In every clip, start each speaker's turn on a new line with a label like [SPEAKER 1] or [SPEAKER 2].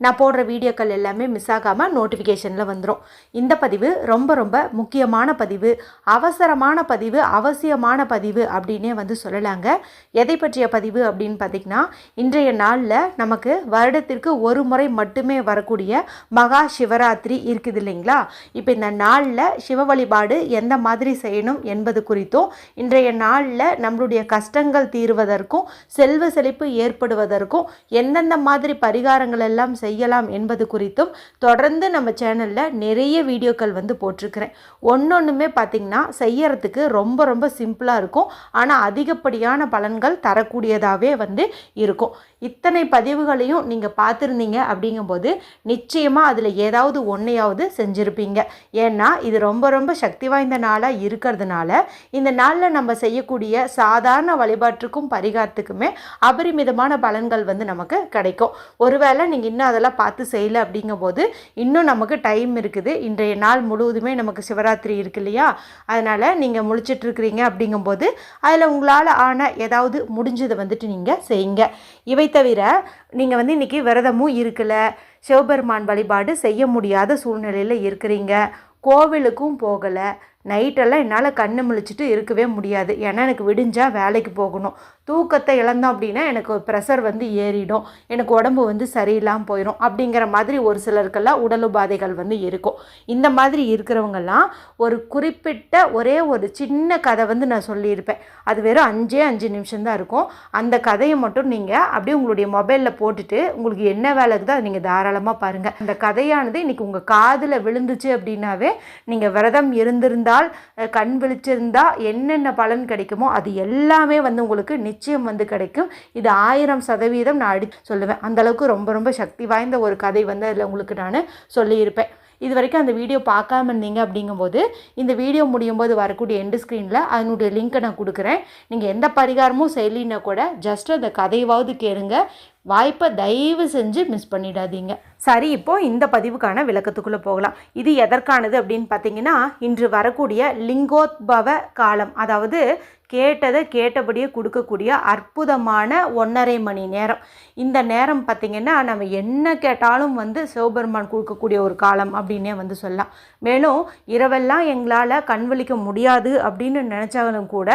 [SPEAKER 1] நான் போடுற வீடியோக்கள் எல்லாமே மிஸ் ஆகாமல் நோட்டிஃபிகேஷனில் வந்துடும் இந்த பதிவு ரொம்ப ரொம்ப முக்கியமான பதிவு அவசரமான பதிவு அவசியமான பதிவு அப்படின்னே வந்து சொல்லலாங்க. எதை பற்றிய பதிவு அப்படின்னு பார்த்திங்கன்னா இன்றைய நாளில் நமக்கு வருடத்திற்கு ஒரு முறை மட்டுமே வரக்கூடிய மகா சிவராத்திரி இருக்குது இல்லைங்களா? இப்போ இந்த நாளில் சிவ வழிபாடு எந்த மாதிரி செய்யணும் என்பது குறித்தும் இன்றைய நாளில் நம்மளுடைய கஷ்டங்கள் தீர்வதற்கும் செல்வ செழிப்பு ஏற்படுவதற்கும் எந்தெந்த மாதிரி பரிகாரங்கள் எல்லாம் செய்யலாம் என்பது குறித்தும் தொடர்ந்து நம்ம சேனலில் நிறைய வீடியோக்கள் வந்து போட்டிருக்கிறேன். ஒன்றொன்றுமே பார்த்திங்கன்னா செய்யறதுக்கு ரொம்ப ரொம்ப சிம்பிளாக இருக்கும். ஆனால் அதிகப்படியான பலன்கள் தரக்கூடியதாகவே வந்து இருக்கும். இத்தனை பதிவுகளையும் நீங்கள் பார்த்துருந்தீங்க அப்படிங்கும்போது நிச்சயமாக அதில் ஏதாவது ஒன்றையாவது செஞ்சுருப்பீங்க. ஏன்னா இது ரொம்ப ரொம்ப சக்தி வாய்ந்த நாளாக இருக்கிறதுனால இந்த நாளில் நம்ம செய்யக்கூடிய சாதாரண வழிபாட்டுக்கும் பரிகாரத்துக்குமே அபரிமிதமான பலன்கள் வந்து நமக்கு கிடைக்கும். ஒருவேளை நீங்கள் இன்னும் அதெல்லாம் பார்த்து செய்யலை அப்படிங்கும்போது இன்னும் நமக்கு டைம் இருக்குது. இன்றைய நாள் முழுவதுமே நமக்கு சிவராத்திரி இருக்கு இல்லையா? அதனால் நீங்கள் முழிச்சிட்ருக்கிறீங்க அப்படிங்கும்போது அதில் உங்களால் ஆன ஏதாவது முடிஞ்சதை வந்துட்டு நீங்கள் செய்யுங்க. இவை தவிர நீங்கள் வந்து இன்றைக்கி விரதமும் இருக்கல சிவபெருமான் வழிபாடு செய்ய முடியாத சூழ்நிலையில் இருக்கிறீங்க. கோவிலுக்கும் போகலை நைட்டெல்லாம் என்னால் கண்ணு முழிச்சிட்டு இருக்கவே முடியாது. ஏன்னா எனக்கு விடிஞ்சால் வேலைக்கு போகணும். தூக்கத்தை இழந்தோம் அப்படின்னா எனக்கு ப்ரெஷர் வந்து ஏறிடும். எனக்கு உடம்பு வந்து சரியில்லாமல் போயிடும் அப்படிங்கிற மாதிரி ஒரு சிலருக்கெல்லாம் உடல் உபாதைகள் வந்து இருக்கும். இந்த மாதிரி இருக்கிறவங்கெல்லாம் ஒரு குறிப்பிட்ட ஒரே ஒரு சின்ன கதை வந்து நான் சொல்லியிருப்பேன். அது வெறும் அஞ்சே அஞ்சு நிமிஷம்தான் இருக்கும். அந்த கதையை மட்டும் நீங்கள் அப்படியே உங்களுடைய மொபைலில் போட்டுட்டு உங்களுக்கு என்ன வேலை இருக்குதோ அதை நீங்கள் தாராளமாக பாருங்கள் அந்த கதையானது இன்றைக்கி உங்கள் காதில் விழுந்துச்சு அப்படின்னாவே நீங்கள் விரதம் இருந்திருந்தால் நாள் கண் விழிச்சிருந்தா என்னென்ன பலன் கிடைக்குமோ அது எல்லாமே வந்து உங்களுக்கு நிச்சயம் வந்து கிடைக்கும். இது ஆயிரம் சதவீதம் நான் அடி சொல்லுவேன். அந்தளவுக்கு ரொம்ப ரொம்ப சக்தி வாய்ந்த ஒரு கதை வந்து அதில் உங்களுக்கு நான் சொல்லியிருப்பேன். இது வரைக்கும் அந்த வீடியோ பார்க்காம இருந்தீங்க அப்படிங்கும்போது இந்த வீடியோ முடியும் போது வரக்கூடிய எண்டு ஸ்க்ரீனில் அதனுடைய லிங்க்கை நான் கொடுக்குறேன். நீங்கள் எந்த பரிகாரமும் செய்யலின்னா கூட ஜஸ்ட் அந்த கதையாவது கேளுங்க. வாய்ப்பை தயவு செஞ்சு மிஸ் பண்ணிடாதீங்க. சரி இப்போ இந்த பதிவுக்கான விளக்கத்துக்குள்ளே போகலாம். இது எதற்கானது அப்படின்னு பார்த்தீங்கன்னா இன்று வரக்கூடிய லிங்கோத்பவ காலம் அதாவது கேட்டதை கேட்டபடியே கொடுக்கக்கூடிய அற்புதமான ஒன்றரை மணி நேரம். இந்த நேரம் பார்த்திங்கன்னா நம்ம என்ன கேட்டாலும் வந்து சிவபெருமான் கொடுக்கக்கூடிய ஒரு காலம் அப்படின்னே வந்து சொல்லலாம். மேலும் இரவெல்லாம் எங்களால் கண் விழிக்க முடியாது அப்படின்னு நினச்சாலும் கூட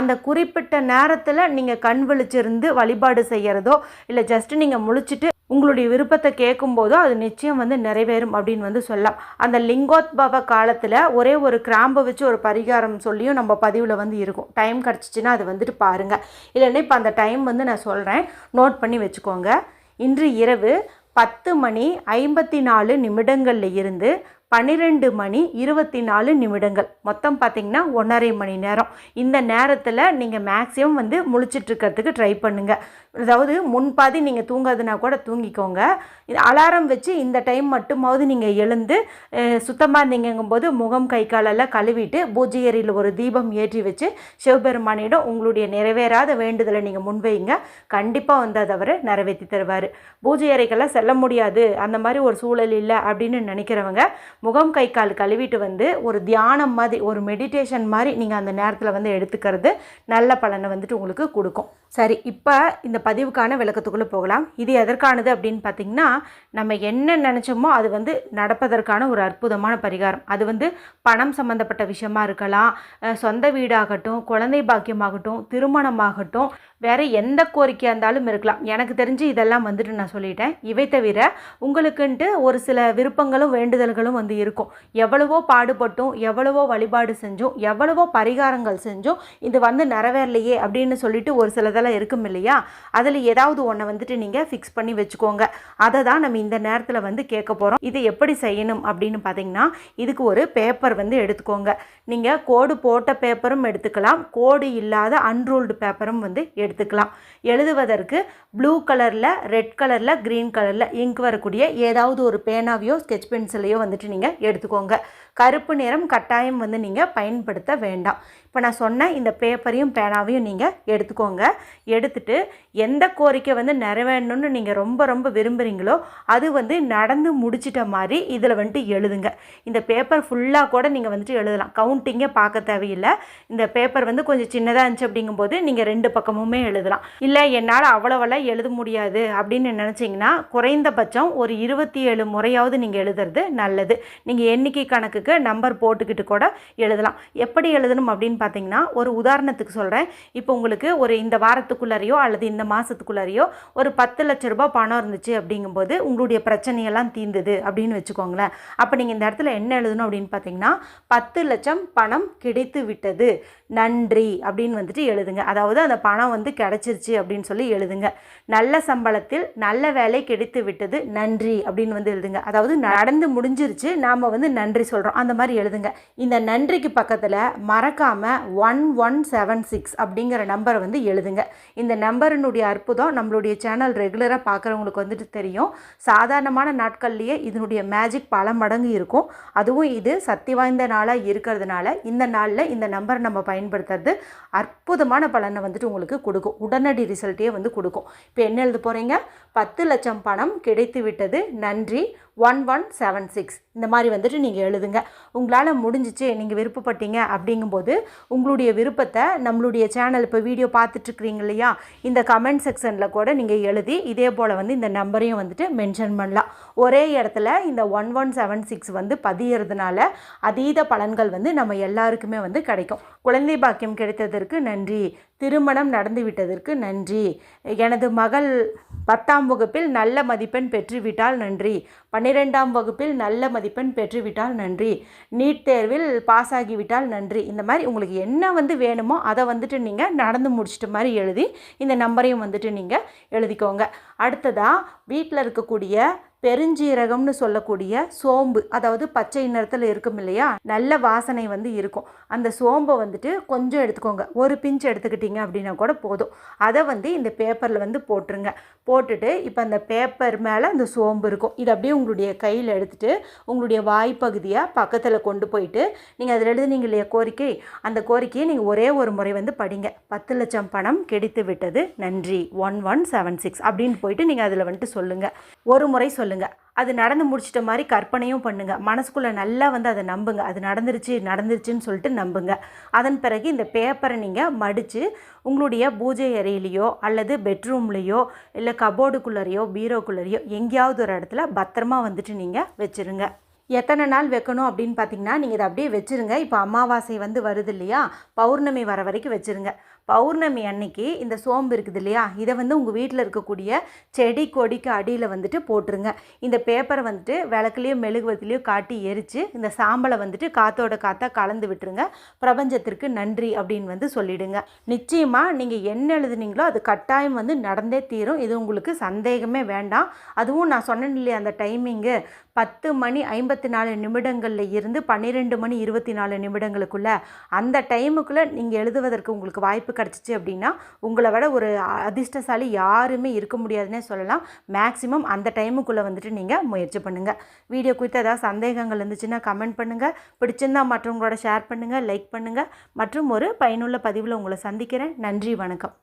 [SPEAKER 1] அந்த குறிப்பிட்ட நேரத்தில் நீங்கள் கண் விழிச்சிருந்து வழிபாடு செய்கிறதோ இல்லை ஜஸ்ட்டு நீங்கள் முழிச்சிட்டு உங்களுடைய விருப்பத்தை கேட்கும்போதோ அது நிச்சயம் வந்து நிறைவேறும் அப்படின்னு வந்து சொல்லலாம். அந்த லிங்கோத்பவ காலத்தில் ஒரே ஒரு கிராம்பை வச்சு ஒரு பரிகாரம் சொல்லியும் நம்ம பதிவில் வந்து இருக்கும். டைம் கிடச்சிச்சின்னா அது வந்துட்டு பாருங்கள் இல்லைன்னா இப்போ அந்த டைம் வந்து நான் சொல்கிறேன் நோட் பண்ணி வச்சுக்கோங்க. இன்று இரவு பத்து மணி ஐம்பத்தி நாலு நிமிடங்களில் இருந்து பன்னிரெண்டு மணி இருபத்தி நாலு நிமிடங்கள். மொத்தம் பார்த்திங்கன்னா ஒன்றரை மணி நேரம். இந்த நேரத்தில் நீங்கள் மேக்ஸிமம் வந்து முழிச்சிட்ருக்கிறதுக்கு ட்ரை பண்ணுங்கள் அதாவது முன்பாதி நீங்கள் தூங்காதுன்னா கூட தூங்கிக்கோங்க. இது அலாரம் வச்சு இந்த டைம் மட்டுமாவது நீங்கள் எழுந்து சுத்தமாக இருந்தீங்கும்போது முகம் கை காலெல்லாம் கழுவிட்டு பூஜை அறையில் ஒரு தீபம் ஏற்றி வச்சு சிவபெருமானிடம் உங்களுடைய நிறைவேறாத வேண்டுதலை நீங்கள் முன்வைங்க. கண்டிப்பாக வந்து அதை அவர் நிறைவேற்றி தருவார். பூஜை அறைக்கெல்லாம் செல்ல முடியாது அந்த மாதிரி ஒரு சூழல் இல்லை அப்படின்னு நினைக்கிறவங்க முகம் கை கால் கழுவிட்டு வந்து ஒரு தியானம் மாதிரி ஒரு மெடிடேஷன் மாதிரி நீங்கள் அந்த நேரத்தில் வந்து எடுத்துக்கிறது நல்ல பலனை வந்துட்டு உங்களுக்கு கொடுக்கும். சரி இப்போ இந்த பதிவுக்கான விளக்கத்துக்குள்ளே போகலாம். இது எதற்கானது அப்படின்னு பார்த்திங்கன்னா நம்ம என்ன நினச்சோமோ அது வந்து நடப்பதற்கான ஒரு அற்புதமான பரிகாரம். அது வந்து பணம் சம்மந்தப்பட்ட விஷயமா இருக்கலாம் சொந்த வீடாகட்டும் குழந்தை பாக்கியமாகட்டும் திருமணமாகட்டும் வேறு எந்த கோரிக்கையாக இருந்தாலும் இருக்கலாம். எனக்கு தெரிஞ்சு இதெல்லாம் வந்துட்டு நான் சொல்லிட்டேன். இவை தவிர உங்களுக்குன்ட்டு ஒரு சில விருப்பங்களும் வேண்டுதல்களும் வந்து இருக்கும். எவ்வளவோ பாடுபட்டும் எவ்வளவோ வழிபாடு செஞ்சும் எவ்வளவோ பரிகாரங்கள் செஞ்சும் இது வந்து நிறைவேறலையே அப்படின்னு சொல்லிட்டு ஒரு சிலதெல்லாம் இருக்கும் இல்லையா? அதில் ஏதாவது ஒன்றை வந்துட்டு நீங்கள் ஃபிக்ஸ் பண்ணி வச்சுக்கோங்க. அதை தான் நம்ம இந்த நேரத்தில் வந்து கேட்க போகிறோம் இதை எப்படி செய்யணும் அப்படின்னு பார்த்தீங்கன்னா இதுக்கு ஒரு பேப்பர் வந்து எடுத்துக்கோங்க. நீங்கள் கோடு போட்ட பேப்பரும் எடுத்துக்கலாம். கோடு இல்லாத அன்ரோல்டு பேப்பரும் வந்து எடுத்துக்கலாம். எழுதுவதற்கு ப்ளூ கலரில் ரெட் கலரில் க்ரீன் கலரில் இங்க் வரக்கூடிய ஏதாவது ஒரு பேனாவையோ ஸ்கெட்ச் பென்சிலையோ வந்துட்டு நீங்கள் எடுத்துக்கோங்க. கருப்பு நிறம் கட்டாயம் வந்து நீங்கள் பயன்படுத்த வேண்டாம். இப்போ நான் சொன்ன இந்த பேப்பரையும் பேனாவையும் நீங்கள் எடுத்துக்கோங்க. எடுத்துட்டு எந்த கோரிக்கை வந்து நிறைவேறணும்னு நீங்கள் ரொம்ப ரொம்ப விரும்புகிறீங்களோ அது வந்து நடந்து முடிச்சிட்ட மாதிரி இதில் வந்துட்டு எழுதுங்க. இந்த பேப்பர் ஃபுல்லாக கூட நீங்கள் வந்துட்டு எழுதலாம். கவுண்டிங்கே பார்க்க தேவையில்லை. இந்த பேப்பர் வந்து கொஞ்சம் சின்னதாக இருந்துச்சு அப்படிங்கும்போது நீங்கள் ரெண்டு பக்கமுமே எழுதலாம். இல்லை என்னால் அவ்வளோவெல்லாம் எழுத முடியாது அப்படின்னு நினச்சிங்கன்னா குறைந்தபட்சம் ஒரு இருபத்தி ஏழு முறையாவது நீங்கள் எழுதுறது நல்லது. நீங்கள் எண்ணிக்கை கணக்குக்கு நம்பர் போட்டுக்கிட்டு கூட எழுதலாம். எப்படி எழுதணும் அப்படின்னு பார்த்தீங்கன்னா ஒரு உதாரணத்துக்கு சொல்கிறேன் இப்போ உங்களுக்கு ஒரு இந்த வாரத்துக்குள்ளாரையோ அல்லது இந்த மாதத்துக்குள்ளாரையோ ஒரு பத்து லட்ச ரூபாய் பணம் இருந்துச்சு அப்படிங்கும்போது உங்களுடைய பிரச்சனையெல்லாம் தீர்ந்தது அப்படின்னு வச்சுக்கோங்களேன். அப்போ நீங்கள் இந்த இடத்துல என்ன எழுதணும் அப்படின்னு பார்த்தீங்கன்னா பத்து லட்சம் பணம் கிடைத்து விட்டது. நன்றி அப்படின்னு வந்துட்டு எழுதுங்க. அதாவது அந்த பணம் வந்து கிடைச்சிருச்சு அப்படின்னு சொல்லி எழுதுங்க. நல்ல சம்பளத்தில் நல்ல வேலை கிடைத்து விட்டது. நன்றி அப்படின்னு வந்து எழுதுங்க. அதாவது நடந்து முடிஞ்சிருச்சு. நாம் வந்து நன்றி சொல்கிறோம் அந்த மாதிரி எழுதுங்க. இந்த நன்றிக்கு பக்கத்தில் மறக்காமல் ஒன் ஒன் செவன் சிக்ஸ் அப்படிங்கிற நம்பரை வந்து எழுதுங்க. இந்த நம்பரினுடைய அற்புதம் நம்மளுடைய சேனல் ரெகுலராக பார்க்குறவங்களுக்கு வந்துட்டு தெரியும். சாதாரணமான நாட்கள்லேயே இதனுடைய மேஜிக் பல மடங்கு இருக்கும். அதுவும் இது சக்தி வாய்ந்த நாளாக இருக்கிறதுனால இந்த நாளில் இந்த நம்பரை நம்ம பயன்படுத்துறது அற்புதமான பலனை வந்துட்டு உங்களுக்கு கொடுக்கும். உடனடி ரிசல்ட்டே வந்து கொடுக்கும். இப்போ என்ன எழுத போகிறீங்க பத்து லட்சம் பணம் கிடைத்து விட்டது நன்றி. ஒன் ஒன் செவன் சிக்ஸ் இந்த மாதிரி வந்துட்டு நீங்கள் எழுதுங்க. உங்களால் முடிஞ்சிச்சு நீங்கள் விருப்பப்பட்டீங்க அப்படிங்கும்போது உங்களுடைய விருப்பத்தை நம்மளுடைய சேனல் இப்போ வீடியோ பார்த்துட்ருக்குறீங்க இல்லையா? இந்த கமெண்ட் செக்ஷனில் கூட நீங்கள் எழுதி இதே போல் வந்து இந்த நம்பரையும் வந்துட்டு மென்ஷன் பண்ணலாம். ஒரே இடத்துல இந்த ஒன் ஒன் செவன் சிக்ஸ் வந்து பதியறதுனால அதீத பலன்கள் வந்து நம்ம எல்லாருக்குமே வந்து கிடைக்கும். குழந்தை பாக்கியம் கிடைத்ததற்கு நன்றி. திருமணம் நடந்து விட்டதற்கு நன்றி. எனது மகள் பத்தாம் வகுப்பில் நல்ல மதிப்பெண் பெற்றுவிட்டால் நன்றி. பன்னிரெண்டாம் வகுப்பில் நல்ல மதிப்பெண் பெற்றுவிட்டால் நன்றி. நீட் தேர்வில் பாஸ் ஆகிவிட்டால் நன்றி. இந்த மாதிரி உங்களுக்கு என்ன வந்து வேணுமோ அதை வந்துட்டு நீங்கள் நடந்து முடிச்சிட்ட மாதிரி எழுதி இந்த நம்பரையும் வந்துட்டு நீங்கள் எழுதிக்கோங்க. அடுத்ததாக வீட்டில் இருக்கக்கூடிய பெருஞ்சீரகம்னு சொல்லக்கூடிய சோம்பு அதாவது பச்சை நிறத்தில் இருக்கும் இல்லையா? நல்ல வாசனை வந்து இருக்கும். அந்த சோம்பை வந்துட்டு கொஞ்சம் எடுத்துக்கோங்க. ஒரு பிஞ்ச் எடுத்துக்கிட்டீங்க அப்படின்னா கூட போதும். அதை வந்து இந்த பேப்பரில் வந்து போட்டுருங்க. போட்டுட்டு இப்போ அந்த பேப்பர் மேலே அந்த சோம்பு இருக்கும். இது அப்படியே உங்களுடைய கையில் எடுத்துகிட்டு உங்களுடைய வாய்ப்பகுதியாக பக்கத்தில் கொண்டு போயிட்டு நீங்கள் அதில் எழுதுனீங்க இல்லையா கோரிக்கை? அந்த கோரிக்கையை நீங்கள் ஒரே ஒரு முறை வந்து படிங்க. பத்து லட்சம் பணம் கிடைத்து விட்டது. நன்றி. ஒன் ஒன் செவன் சிக்ஸ் அப்படின்னு போயிட்டு நீங்கள் அதில் வந்துட்டு சொல்லுங்கள் ஒரு முறை சொல்லுங்கள் அது நடந்து முடிச்சிட்ட மாதிரி கற்பனையும் பண்ணுங்க. மனசுக்குள்ளே நல்லா வந்து அதை நம்புங்க. அது நடந்துருச்சு நடந்துருச்சுன்னு சொல்லிட்டு நம்புங்க. அதன் பிறகு இந்த பேப்பரை நீங்கள் மடித்து உங்களுடைய பூஜை அறையிலையோ அல்லது பெட்ரூம்லேயோ இல்லை கபோர்டுக்குள்ளரையோ பீரோக்குள்ளரையோ எங்கேயாவது ஒரு இடத்துல பத்திரமா வந்துட்டு நீங்கள் வச்சுருங்க. எத்தனை நாள் வைக்கணும் அப்படின்னு பார்த்தீங்கன்னா நீங்கள் இதை அப்படியே வச்சுருங்க. இப்போ அமாவாசை வந்து வருது இல்லையா? பௌர்ணமி வர வரைக்கும் வச்சுருங்க. பௌர்ணமி அன்னைக்கு இந்த சோம்பு இருக்குது இல்லையா? இதை வந்து உங்கள் வீட்டில் இருக்கக்கூடிய செடி கொடிக்கு அடியில் வந்துட்டு போட்டுருங்க. இந்த பேப்பரை வந்துட்டு விளக்குலேயோ மெழுகுவத்திலையோ காட்டி எரித்து இந்த சாம்பலை வந்துட்டு காத்தோட காத்தா கலந்து விட்டுருங்க. பிரபஞ்சத்திற்கு நன்றி அப்படின்னு வந்து சொல்லிடுங்க. நிச்சயமாக நீங்கள் என்ன எழுதுனீங்களோ அது கட்டாயம் வந்து நடந்தே தீரும். இது உங்களுக்கு சந்தேகமே வேண்டாம். அதுவும் நான் சொன்னேன் இல்லையா அந்த டைமிங்கு. பத்து மணி ஐம்பத்தி நாலு நிமிடங்களில் இருந்து பன்னிரெண்டு மணி இருபத்தி நாலு நிமிடங்களுக்குள்ளே அந்த டைமுக்குள்ளே நீங்கள் எழுதுவதற்கு உங்களுக்கு வாய்ப்பு கிடச்சிச்சு அப்படின்னா உங்களை விட ஒரு அதிர்ஷ்டசாலி யாருமே இருக்க முடியாதுன்னே சொல்லலாம். மேக்ஸிமம் அந்த டைமுக்குள்ளே வந்துட்டு நீங்கள் முயற்சி பண்ணுங்கள் வீடியோ குறித்து ஏதாவது சந்தேகங்கள் இருந்துச்சுன்னா கமெண்ட் பண்ணுங்கள் பிடிச்சிருந்தா மற்றவங்களோட ஷேர் பண்ணுங்கள் லைக் பண்ணுங்கள் மற்றும் ஒரு பயனுள்ள பதிவில் உங்களை சந்திக்கிறேன். நன்றி வணக்கம்.